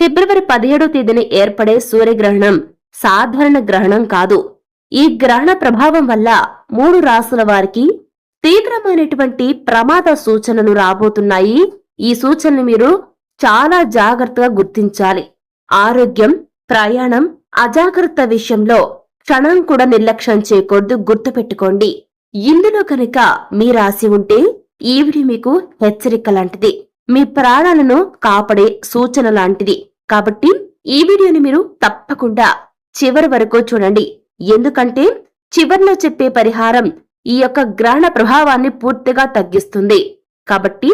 ఫిబ్రవరి పదిహేడో తేదీన ఏర్పడే సూర్యగ్రహణం సాధారణ గ్రహణం కాదు. ఈ గ్రహణ ప్రభావం వల్ల మూడు రాసుల వారికి తీవ్రమైనటువంటి ప్రమాద సూచనలు రాబోతున్నాయి. ఈ సూచనలు మీరు చాలా జాగ్రత్తగా గుర్తించాలి. ఆరోగ్యం ప్రయాణం అజాగ్రత్త విషయంలో క్షణం కూడా నిర్లక్ష్యం చేయకూడదు. గుర్తుపెట్టుకోండి. ఇందులో కనుక మీ రాసి ఉంటే ఈవిడి మీకు హెచ్చరిక లాంటిది. మీ ప్రాణాలను కాపాడే సూచన లాంటిది. కాబట్టి ఈ వీడియోని మీరు తప్పకుండా చివరి వరకు చూడండి. ఎందుకంటే చివర్లో చెప్పే పరిహారం ఈ యొక్క గ్రహణ ప్రభావాన్ని పూర్తిగా తగ్గిస్తుంది. కాబట్టి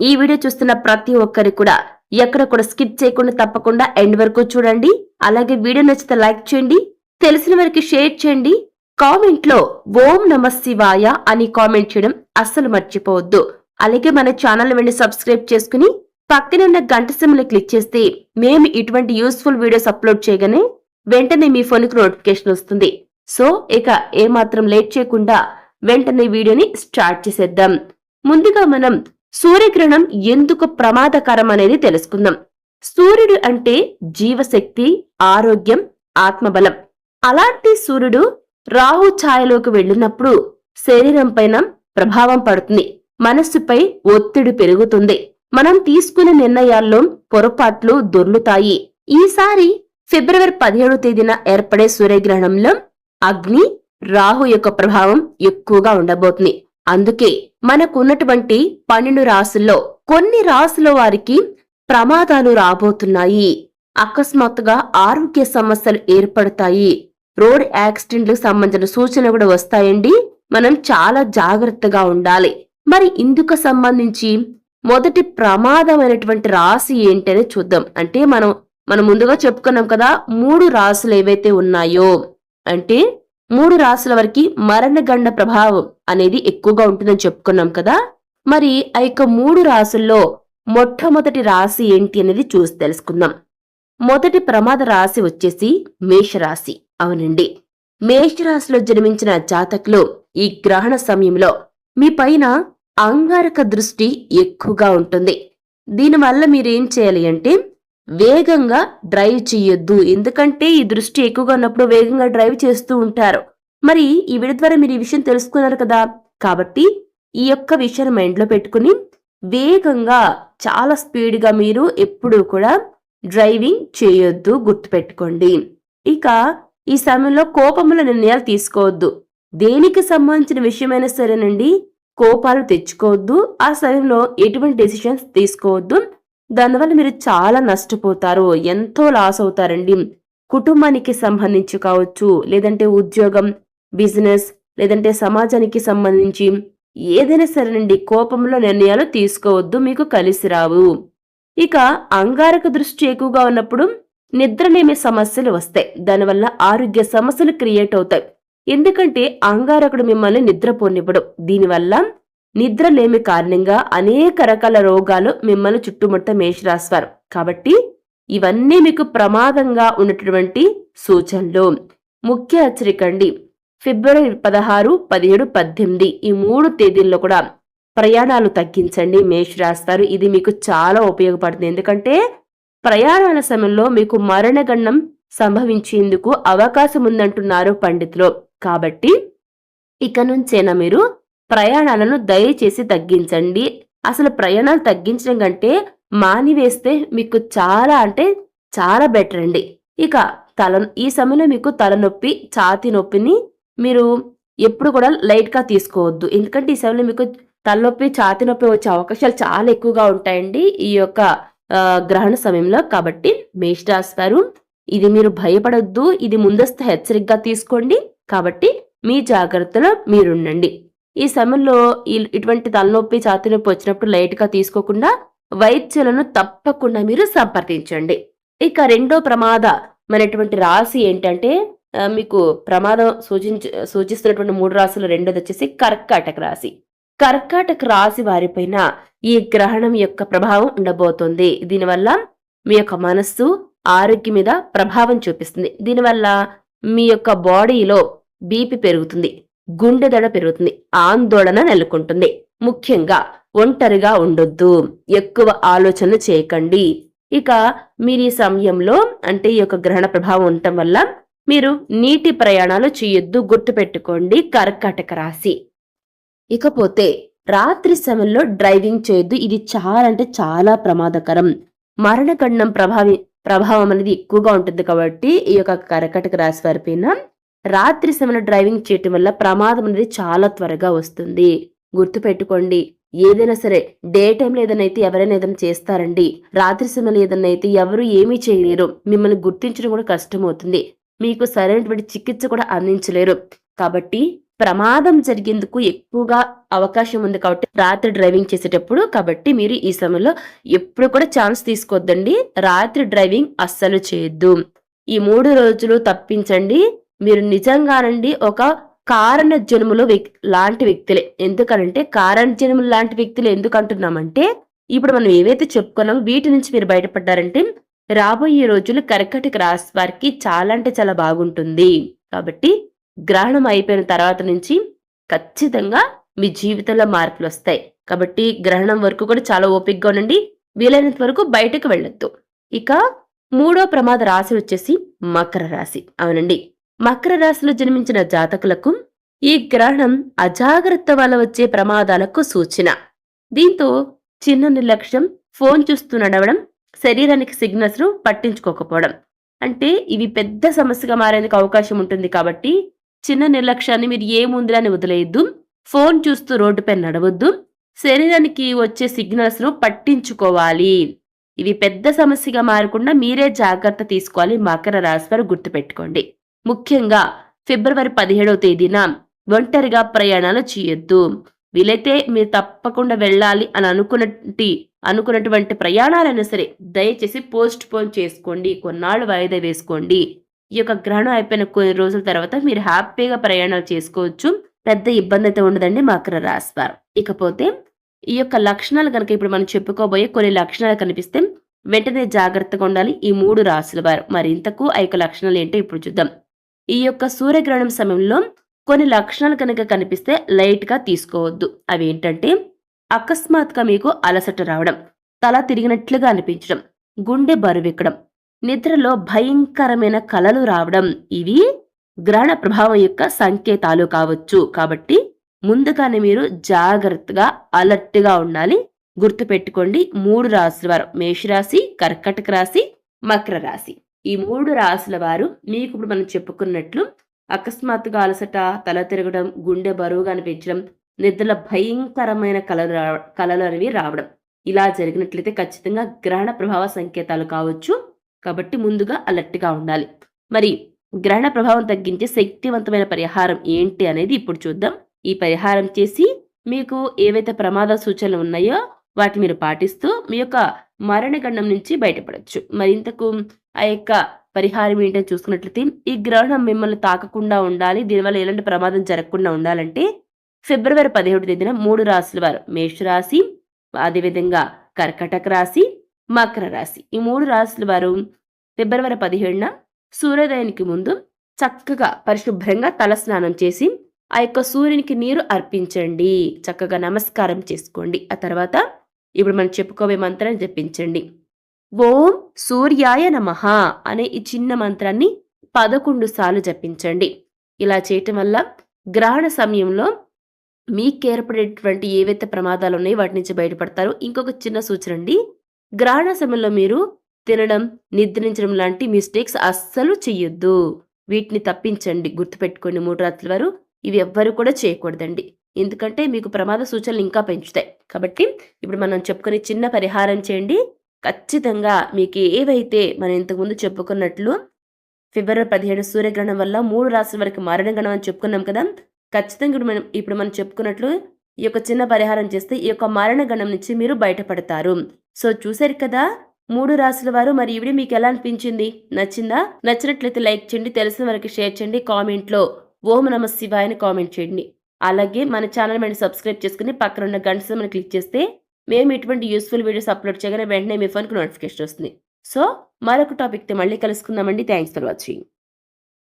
ఈ వీడియో చూస్తున్న ప్రతి ఒక్కరి కూడా ఎక్కడ కూడా స్కిప్ చేయకుండా తప్పకుండా ఎండ్ వరకు చూడండి. అలాగే వీడియో నచ్చితే లైక్ చేయండి. తెలిసిన వారికి షేర్ చేయండి. కామెంట్లో ఓం నమ శివాయ అని కామెంట్ చేయడం అస్సలు మర్చిపోవద్దు. అలాగే మన ఛానల్ వెండి సబ్స్క్రైబ్ చేసుకుని పక్కనున్న గంట సిమ్ని క్లిక్ చేస్తే మేము ఇటువంటి యూస్ఫుల్ వీడియోస్ అప్లోడ్ చేయగానే వెంటనే మీ ఫోన్కు నోటిఫికేషన్ వస్తుంది. సో ఇక ఏమాత్రం లేట్ చేయకుండా వెంటనే వీడియోని స్టార్ట్ చేసేద్దాం. ముందుగా మనం సూర్యగ్రహణం ఎందుకు ప్రమాదకరం అనేది తెలుసుకుందాం. సూర్యుడు అంటే జీవశక్తి ఆరోగ్యం ఆత్మబలం. అలాంటి సూర్యుడు రాహు ఛాయలోకి వెళ్ళినప్పుడు శరీరం పైన ప్రభావం పడుతుంది. మనస్సుపై ఒత్తిడి పెరుగుతుంది. మనం తీసుకునే నిర్ణయాల్లో పొరపాట్లు దొర్లుతాయి. ఈసారి ఫిబ్రవరి పదిహేడో తేదీన ఏర్పడే సూర్యగ్రహణంలో అగ్ని రాహు యొక్క ప్రభావం ఎక్కువగా ఉండబోతుంది. అందుకే మనకున్నటువంటి పన్నెండు రాసుల్లో కొన్ని రాసుల వారికి ప్రమాదాలు రాబోతున్నాయి. అకస్మాత్తుగా ఆరోగ్య సమస్యలు ఏర్పడతాయి. రోడ్ యాక్సిడెంట్లకు సంబంధించిన సూచనలు కూడా వస్తాయండి. మనం చాలా జాగ్రత్తగా ఉండాలి. మరి ఇందుకు సంబంధించి మొదటి ప్రమాదమైనటువంటి రాశి ఏంటనే చూద్దాం. అంటే మనం మనం ముందుగా చెప్పుకున్నాం కదా మూడు రాసులు ఏవైతే ఉన్నాయో అంటే మూడు రాసుల వరకు మరణగండ ప్రభావం అనేది ఎక్కువగా ఉంటుందని చెప్పుకున్నాం కదా. మరి ఆ యొక్క మూడు రాసుల్లో మొట్టమొదటి రాశి ఏంటి అనేది చూసి తెలుసుకుందాం. మొదటి ప్రమాద రాశి వచ్చేసి మేషరాశి. అవునండి. మేషరాశిలో జన్మించిన జాతకులు ఈ గ్రహణ సమయంలో మీ పైన అంగారక దృష్టి ఎక్కువగా ఉంటుంది. దీనివల్ల మీరు ఏం చేయాలి అంటే వేగంగా డ్రైవ్ చేయొద్దు. ఎందుకంటే ఈ దృష్టి ఎక్కువగా ఉన్నప్పుడు వేగంగా డ్రైవ్ చేస్తూ ఉంటారు. మరి ఈ వీడియో ద్వారా మీరు ఈ విషయం తెలుసుకున్నారు కదా? కాబట్టి ఈ యొక్క విషయాన్ని మైండ్లో పెట్టుకుని వేగంగా చాలా స్పీడ్గా మీరు ఎప్పుడూ కూడా డ్రైవింగ్ చేయొద్దు గుర్తుపెట్టుకోండి. ఇక ఈ సమయంలో కోపముల నిర్ణయాలు తీసుకోవద్దు. దేనికి సంబంధించిన విషయమైనా సరేనండి కోపాలు తెచ్చుకోవద్దు ఆ సమయంలో ఎటువంటి డెసిషన్స్ తీసుకోవద్దు. దానివల్ల మీరు చాలా నష్టపోతారు ఎంతో లాస్ అవుతారండి. కుటుంబానికి సంబంధించి కావచ్చు లేదంటే ఉద్యోగం బిజినెస్ లేదంటే సమాజానికి సంబంధించి ఏదైనా సరేనండి కోపంలో నిర్ణయాలు తీసుకోవద్దు మీకు కలిసి రావు. ఇక అంగారక దృష్టి ఎక్కువగా ఉన్నప్పుడు నిద్రలేమి సమస్యలు వస్తాయి. దానివల్ల ఆరోగ్య సమస్యలు క్రియేట్ అవుతాయి. ఎందుకంటే అంగారకుడు మిమ్మల్ని నిద్రపోనివ్వడు. దీనివల్ల నిద్రలేమి కారణంగా అనేక రకాల రోగాలు మిమ్మల్ని చుట్టుముట్ట మేషరాశివారు. కాబట్టి ఇవన్నీ మీకు ప్రమాదంగా ఉన్నటువంటి సూచనలు. ముఖ్య హెచ్చరికండి. ఫిబ్రవరి పదహారు పదిహేడు పద్దెనిమిది ఈ మూడు తేదీల్లో కూడా ప్రయాణాలు తగ్గించండి మేషరాశివారు. ఇది మీకు చాలా ఉపయోగపడుతుంది. ఎందుకంటే ప్రయాణాల సమయంలో మీకు మరణగండం సంభవించేందుకు అవకాశం ఉందంటున్నారు పండితులు. కాబట్టి ఇక నుంచైనా మీరు ప్రయాణాలను దయచేసి తగ్గించండి. అసలు ప్రయాణాలు తగ్గించడం కంటే మానివేస్తే మీకు చాలా అంటే చాలా బెటర్ అండి. ఇక తల ఈ సమయంలో మీకు తలనొప్పి ఛాతీ నొప్పిని మీరు ఎప్పుడు కూడా లైట్గా తీసుకోవద్దు. ఎందుకంటే ఈ సమయంలో మీకు తలనొప్పి ఛాతీ నొప్పి వచ్చే అవకాశాలు చాలా ఎక్కువగా ఉంటాయండి ఈ యొక్క గ్రహణ సమయంలో. కాబట్టి మేషరాశి వారు ఇది మీరు భయపడొద్దు ఇది ముందస్తు హెచ్చరికగా తీసుకోండి. కాబట్టి మీ జాగ్రత్తలో మీరుండండి. ఈ సమయంలో ఇటువంటి తలనొప్పి ఛాతీ నొప్పి వచ్చినప్పుడు లైట్గా తీసుకోకుండా వైద్యులను తప్పకుండా మీరు సంప్రదించండి. ఇక రెండో ప్రమాద మనటువంటి రాశి ఏంటంటే మీకు ప్రమాదం సూచించ సూచిస్తున్నటువంటి మూడు రాశులు రెండోది వచ్చేసి కర్కాటక రాశి. కర్కాటక రాశి వారిపైన ఈ గ్రహణం యొక్క ప్రభావం ఉండబోతోంది. దీనివల్ల మీ యొక్క మనస్సు ఆరోగ్యం మీద ప్రభావం చూపిస్తుంది. దీనివల్ల మీ యొక్క బాడీలో బీపీ పెరుగుతుంది గుండె దడ పెరుగుతుంది ఆందోళన నెలకొంటుంది. ముఖ్యంగా ఒంటరిగా ఉండొద్దు ఎక్కువ ఆలోచనలు చేయకండి. ఇక మీరు ఈ సమయంలో అంటే ఈ యొక్క గ్రహణ ప్రభావం ఉండటం వల్ల మీరు నీటి ప్రయాణాలు చేయొద్దు గుర్తుపెట్టుకోండి. కర్కాటక రాశి. ఇకపోతే రాత్రి సమయంలో డ్రైవింగ్ చేయొద్దు. ఇది చాలా అంటే చాలా ప్రమాదకరం. మరణగండం ప్రభావి ప్రభావం అనేది ఎక్కువగా ఉంటుంది కాబట్టి ఈ యొక్క కర్కటక రాశి వారి పైన రాత్రి సమయంలో డ్రైవింగ్ చేయటం వల్ల ప్రమాదం అనేది చాలా త్వరగా వస్తుంది. గుర్తుపెట్టుకోండి ఏదైనా సరే డే టైంలో ఏదైనా అయితే ఎవరైనా ఏదైనా చేస్తారండి. రాత్రి సమయంలో ఏదైనా అయితే ఎవరు ఏమీ చేయలేరు. మిమ్మల్ని గుర్తించడం కూడా కష్టమవుతుంది. మీకు సరైనటువంటి చికిత్స కూడా అందించలేరు. కాబట్టి ప్రమాదం జరిగేందుకు ఎక్కువగా అవకాశం ఉంది కాబట్టి రాత్రి డ్రైవింగ్ చేసేటప్పుడు. కాబట్టి మీరు ఈ సమయంలో ఎప్పుడు కూడా ఛాన్స్ తీసుకోవద్దండి రాత్రి డ్రైవింగ్ అస్సలు చేయొద్దు. ఈ మూడు రోజులు తప్పించండి. మీరు నిజంగానండి ఒక కారణ జన్ములు లాంటి వ్యక్తులే. ఎందుకనంటే కారణ జన్ములు లాంటి వ్యక్తులు ఎందుకు అంటున్నామంటే ఇప్పుడు మనం ఏవైతే చెప్పుకున్నామో వీటి నుంచి మీరు బయటపడ్డారంటే రాబోయే రోజులు కర్కటక రాశి వారికి చాలా అంటే చాలా బాగుంటుంది. కాబట్టి గ్రహణం అయిపోయిన తర్వాత నుంచి ఖచ్చితంగా మీ జీవితంలో మార్పులు వస్తాయి. కాబట్టి గ్రహణం వరకు కూడా చాలా ఓపికగా ఉండండి. వీలైనంత వరకు బయటకు వెళ్ళొద్దు. ఇక మూడో ప్రమాద రాశి వచ్చేసి మకర రాశి. అవునండి. మకర రాశిలో జన్మించిన జాతకులకు ఈ గ్రహణం అజాగ్రత్త వల్ల వచ్చే ప్రమాదాలకు సూచన. దీంతో చిన్న నిర్లక్ష్యం ఫోన్ చూస్తూ నడవడం శరీరానికి సిగ్నల్స్ను పట్టించుకోకపోవడం. అంటే ఇవి పెద్ద సమస్యగా మారేందుకు అవకాశం ఉంటుంది కాబట్టి చిన్న నిర్లక్ష్యాన్ని మీరు ఏ అని వదిలేయద్దు. ఫోన్ చూస్తూ రోడ్డుపై నడవద్దు. శరీరానికి వచ్చే సిగ్నల్స్ను పట్టించుకోవాలి. ఇవి పెద్ద సమస్యగా మారకుండా మీరే జాగ్రత్త తీసుకోవాలి. మకర రాశి వారు గుర్తుపెట్టుకోండి. ముఖ్యంగా ఫిబ్రవరి పదిహేడవ తేదీన ఒంటరిగా ప్రయాణాలు చేయొద్దు. వీలైతే మీరు తప్పకుండా వెళ్ళాలి అని అనుకున్నటి అనుకున్నటువంటి ప్రయాణాలైనా సరే దయచేసి పోస్ట్ పోన్ చేసుకోండి. కొన్నాళ్ళు వాయిదా వేసుకోండి. ఈ యొక్క గ్రహణం అయిపోయిన కొన్ని రోజుల తర్వాత మీరు హ్యాపీగా ప్రయాణాలు చేసుకోవచ్చు. పెద్ద ఇబ్బంది అయితే ఉండదండి మకర రాశి వారు. ఇకపోతే ఈ యొక్క లక్షణాలు కనుక ఇప్పుడు మనం చెప్పుకోబోయే కొన్ని లక్షణాలు కనిపిస్తే వెంటనే జాగ్రత్తగా ఉండాలి ఈ మూడు రాశుల వారు. మరి ఇంతకు ఆ యొక్క లక్షణాలు ఏంటో ఇప్పుడు చూద్దాం. ఈ యొక్క సూర్యగ్రహణం సమయంలో కొన్ని లక్షణాలు కనుక కనిపిస్తే లైట్గా తీసుకోవద్దు. అవి ఏంటంటే అకస్మాత్తుగా మీకు అలసట రావడం తల తిరిగినట్లుగా అనిపించడం గుండె బరువెక్కడం నిద్రలో భయంకరమైన కలలు రావడం ఇవి గ్రహణ ప్రభావం యొక్క సంకేతాలు కావచ్చు. కాబట్టి ముందుగానే మీరు జాగ్రత్తగా అలర్ట్గా ఉండాలి. గుర్తుపెట్టుకోండి మూడు రాశుల వారు మేషరాశి కర్కటక రాశి మకర రాశి. ఈ మూడు రాశుల వారు మీకు ఇప్పుడు మనం చెప్పుకున్నట్లు అకస్మాత్తుగా అలసట తల తిరగడం గుండె బరువుగా అనిపించడం నిద్రలో భయంకరమైన కలలు రా- కలలు అనేవి రావడం. ఇలా జరిగినట్లయితే ఖచ్చితంగా గ్రహణ ప్రభావ సంకేతాలు కావచ్చు. కాబట్టి ముందుగా అలర్ట్గా ఉండాలి. మరి గ్రహణ ప్రభావం తగ్గించే శక్తివంతమైన పరిహారం ఏంటి అనేది ఇప్పుడు చూద్దాం. ఈ పరిహారం చేసి మీకు ఏవైతే ప్రమాద సూచనలు ఉన్నాయో వాటిని మీరు పాటిస్తూ మీ యొక్క మరణగండం నుంచి బయటపడవచ్చు మరింతకు ఆ యొక్క పరిహారం ఏంటని చూసుకున్నట్లయితే ఈ గ్రహణం మిమ్మల్ని తాకకుండా ఉండాలి. దీనివల్ల ఎలాంటి ప్రమాదం జరగకుండా ఉండాలంటే ఫిబ్రవరి పదిహేడు తేదీన మూడు రాశుల వారు మేషరాశి అదేవిధంగా కర్కటక రాశి మకర రాశి. ఈ మూడు రాశుల వారు ఫిబ్రవరి పదిహేడున సూర్యోదయానికి ముందు చక్కగా పరిశుభ్రంగా తలస్నానం చేసి ఆ యొక్క సూర్యునికి నీరు అర్పించండి. చక్కగా నమస్కారం చేసుకోండి. ఆ తర్వాత ఇప్పుడు మనం చెప్పుకోవే మంత్రాన్ని జపించండి. ఓం సూర్యాయ నమః అనే ఈ చిన్న మంత్రాన్ని పదకొండు సార్లు జపించండి. ఇలా చేయటం వల్ల గ్రహణ సమయంలో మీకు ఏర్పడేటువంటి ఏవైతే ప్రమాదాలు ఉన్నాయో వాటి నుంచి బయటపడతారు ఇంకొక చిన్న సూచన అండి. గ్రహణ సమయంలో మీరు తినడం నిద్రించడం లాంటి మిస్టేక్స్ అస్సలు చెయ్యొద్దు. వీటిని తప్పించండి. గుర్తుపెట్టుకోండి మూడు రాత్రుల వారు. ఇవి ఎవ్వరు కూడా చేయకూడదండి. ఎందుకంటే మీకు ప్రమాద సూచనలు ఇంకా పెంచుతాయి. కాబట్టి ఇప్పుడు మనం చెప్పుకునే చిన్న పరిహారం చేయండి. ఖచ్చితంగా మీకు ఏవైతే మనం ఇంతకుముందు చెప్పుకున్నట్లు ఫిబ్రవరి పదిహేడు సూర్యగ్రహణం వల్ల మూడు రాశుల వరకు మరణగణం అని చెప్పుకున్నాం కదా ఖచ్చితంగా ఇప్పుడు మనం ఇప్పుడు మనం చెప్పుకున్నట్లు ఈ యొక్క చిన్న పరిహారం చేస్తే ఈ యొక్క మరణగణం నుంచి మీరు బయటపడతారు. సో చూశారు కదా మూడు రాసుల వారు మరి ఈవిడ మీకు ఎలా అనిపించింది? నచ్చిందా? నచ్చినట్లయితే లైక్ చేయండి తెలిసిన వారికి షేర్ చేయండి కామెంట్లో ఓం నమ శివాయ అని కామెంట్ చేయండి. అలాగే మన ఛానల్ మనం సబ్స్క్రైబ్ చేసుకుని పక్కన ఉన్న గంట మనం క్లిక్ చేస్తే మేము ఇటువంటి యూస్ఫుల్ వీడియోస్ అప్లోడ్ చేయగానే వెంటనే మీ ఫోన్కి నోటిఫికేషన్ వస్తుంది. సో మరొక టాపిక్తో మళ్ళీ కలుసుకుందామండి. Thanks for watching.